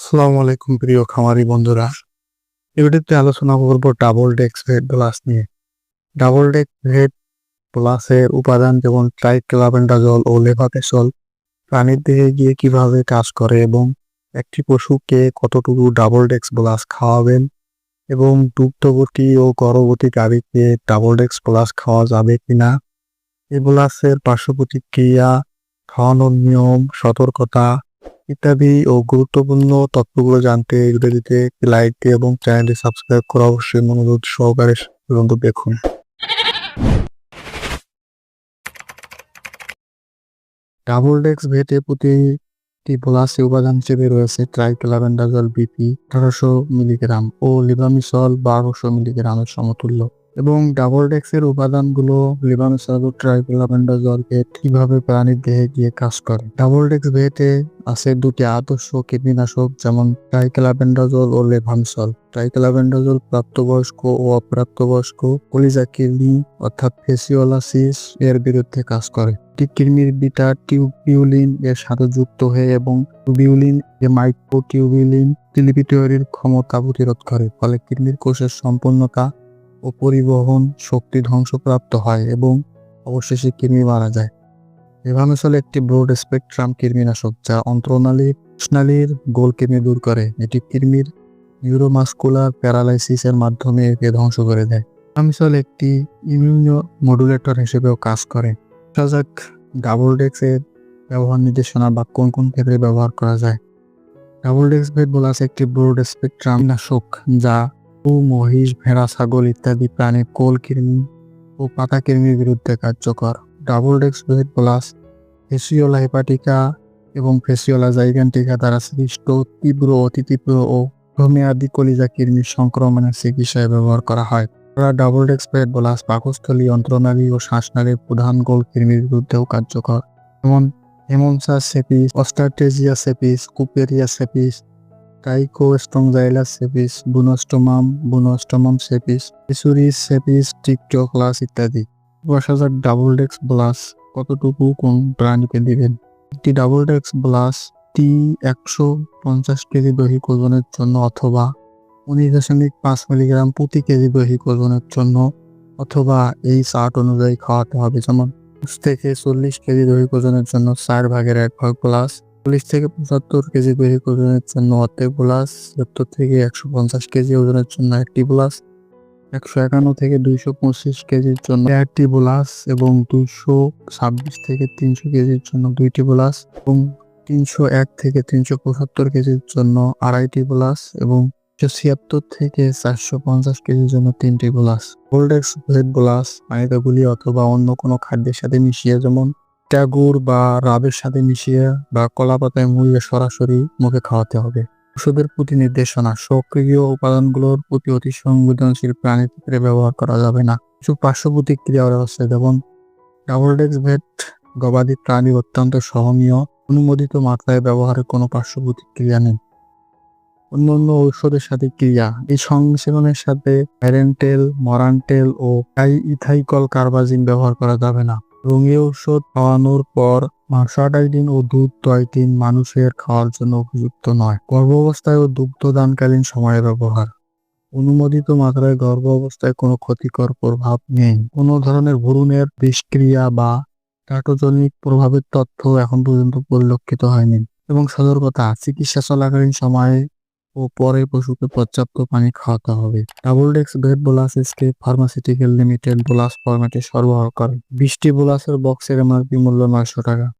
আসসালামু আলাইকুম প্রিয় খামারি বন্ধুরা। এবারে আলোচনা করব ডাবল ডেক্স ভেট প্লাস নিয়ে। ডাবল ডেক্স ভেট প্লাসের উপাদান যেমন ট্রাইক্লাবেন্ডাজল ও লেভাতেসল প্রাণীর দেহে গিয়ে কীভাবে কাজ করে এবং একটি পশুকে কতটুকু ডাবল ডেক্স প্লাস খাওয়াবেন এবং দুগ্ধবতী ও গর্ভবতী গাভীকে ডাবল ডেক্স প্লাস খাওয়া যাবে কিনা এই প্লাসের পার্শ্ব প্রতিক্রিয়া খাওয়ানোর নিয়ম, সতর্কতা ইত্যাদি ও গুরুত্বপূর্ণ তথ্যগুলো জানতে ভিডিওটিতে লাইক এবং চ্যানেলটি সাবস্ক্রাইব করা অবশ্যই অনুরোধ সহকারে পর্যন্ত দেখুন। ডাবল ডেক্স ভেটে প্রতিটি বোলাসে উপাদান হিসেবে রয়েছে ট্রাইক্লাবেন্ডাজল বিপি আঠারোশো মিলিগ্রাম ও লিবামিসল বারোশো মিলিগ্রামের সমতুল্য। এবং ডাবল ডেক্সের উপাদানগুলো লিবামিসল ও ট্রাইক্লাবেন্ডাজল ভেট কীভাবে প্রাণীর দেহে গিয়ে কাজ করে? ডাবল ডেক্স ভেটে আছে দুটি আদর্শ কীটনাশক, যেমন ট্রাইক্লাবেন্ডাজল ও লেভামসল ট্রাইক্লাবেন্ডাজল প্রাপ্তবয়স্ক ও অপ্রাপ্তবয়স্ক কলিজা কিডনি অর্থাৎ ফেসিওলাসিস এর বিরুদ্ধে কাজ করে। কৃমির বিটা টিউবিউলিন এর সাথে যুক্ত হয়ে এবং টিউবিউলিন যে মাইক্রোটিউবিউলিন তিলিপি তৈরির ক্ষমতা প্রতিরোধ করে, ফলে কিডনির কোষের সম্পূর্ণতা ও পরিবহন শক্তি ধ্বংসপ্রাপ্ত হয় এবং অবশেষে কৃমি মারা যায়। রেভামেসল একটি ব্রড স্পেকট্রাম কৃমিনাশক যা অন্ত্রনালীর স্নালীর গোল কৃমি দূর করে। এটি কৃমির নিউরোমাস্কুলার প্যারালাইসিসের মাধ্যমে একে ধ্বংস করে দেয়। রেভামেসল একটি ইমিউনো মডুলেটর হিসেবেও কাজ করে। সাজাক ডাবল ডেক্সের ব্যবহার নির্দেশনা বা কোন কোন ক্ষেত্রে ব্যবহার করা যায়। ডাবল ডেক্স ভেট বলাস একটি ব্রড স্পেকট্রাম নাশক যা ও মহিষ, ভেড়া, ছাগল ইত্যাদি প্রাণীর কোল কৃমি ও পাতা কৃমির বিরুদ্ধে কার্যকর। ডাবল ডেক্স ভেট প্লাস ফেসিওলা হেপাটিকা এবং ফেসিওলা জাইগান্টিকা দ্বারা সৃষ্ট তীব্র অতি তীব্র ও হোমিয়াদি কলিজা কৃমির সংক্রমণের চিকিৎসায় ব্যবহার করা হয়। ডাবল ডেক্স ভেট প্লাস পাকস্থলী, অন্ত্রনালী ও শ্বাসনালীর প্রধান গোল কৃমির বিরুদ্ধেও কার্যকর। যেমন হেমনসা সেপিস, অস্টারটেজিয়া সেপিস, কুপেরিয়া সেপিস টাইকোস্টংজাইলাস সেপিস বুনোস্টোমাম বুনোস্টোমাম সেপিস পিসুরিস সেপিস টিকটোক্লাস ইত্যাদি। দশ ডাবল ডেক্স ব্লাস, কতটুকু কোন প্রাণীকে দিবেন? একটি ডাবল ডেক্স ব্লাস, টি একশো পঞ্চাশ কেজি দৈহিক ওজনের জন্য অথবা উনিশ দশমিক পাঁচ মিলিগ্রাম প্রতি কেজি দৈহিক ওজনের জন্য অথবা এই চার্ট অনুযায়ী খাওয়াতে হবে। যেমন থেকে চল্লিশ কেজি দৈহিক ওজনের জন্য চার ভাগের এক ভাগ প্লাস চল্লিশ থেকে পঁচাত্তর কেজি দৈহিক ওজনের জন্য অর্ধেক প্লাস সত্তর থেকে একশো পঞ্চাশ কেজি ওজনের জন্য একটি প্লাস একশো একান্ন থেকে দুইশো পঁচিশ কেজির জন্য একটি বোলাস এবং দুইশো ছাব্বিশ থেকে তিনশো কেজির জন্য দুইটি বোলাস এবং তিনশো এক থেকে তিনশো পঁচাত্তর কেজির জন্য আড়াইটি বোলাস এবং ছিয়াত্তর থেকে চারশো পঞ্চাশ কেজির জন্য তিনটি বোলাস। গোল্ডেক্স বোলাস, পানিতে গুলিয়ে অথবা অন্য কোনো খাদ্যের সাথে মিশিয়ে যেমন ট্যাগুর বা রাবের সাথে মিশিয়ে বা কলা পাতায় মুড়িয়ে সরাসরি মুখে খাওয়াতে হবে। ওষুধের প্রতি নির্দেশনা, সক্রিয় উপাদানগুলোর প্রতি অতি সংবেদনশীল প্রাণীর ক্ষেত্রে ব্যবহার করা যাবে না। কিছু পার্শ্ব প্রতিক্রিয়া রয়েছে যেমন ডাবল ডেক্স ভেট গবাদি প্রাণী অত্যন্ত সহনীয়, অনুমোদিত মাত্রায় ব্যবহারের কোনো পার্শ্ব প্রতিক্রিয়া নেই। অন্যান্য ঔষধের সাথে ক্রিয়া, এই সংমিশ্রণের সাথে প্যারেন্টেল, মরান্টেল ও ইথাইকল কার্বাজিন ব্যবহার করা যাবে না। রঙি ঔষধ খাওয়ানোর পর মার্সাডাইডিন ও দুধ দয়টিন মানুষের খাওয়ার জন্য উপযুক্ত নয়। গর্ভাবস্থায় ও দুগ্ধদানকালীন সময়ে ব্যবহার। অনুমোদিত মাত্রায় গর্ভ অবস্থায় কোনো ক্ষতিকর প্রভাব নেই। কোনো ধরনের ভ্রূণের বিষক্রিয়া বা টাটোজনিক প্রভাবের তথ্য এখন পর্যন্ত পরিলক্ষিত হয়নি। এবং সতর্কতা, চিকিৎসা চলাকালীন সময়ে ও পরে পশুকে পর্যাপ্ত পানি খাওয়াতে হবে। ডাবল ডেক্স ভেট বোলাস স্কেপ ফার্মাসিউটিক্যাল লিমিটেড বোলাস ফরম্যাটে সরবরাহ করে। বিশটি বোলাসের বক্সের এমআরপি মূল্য নয়শো টাকা।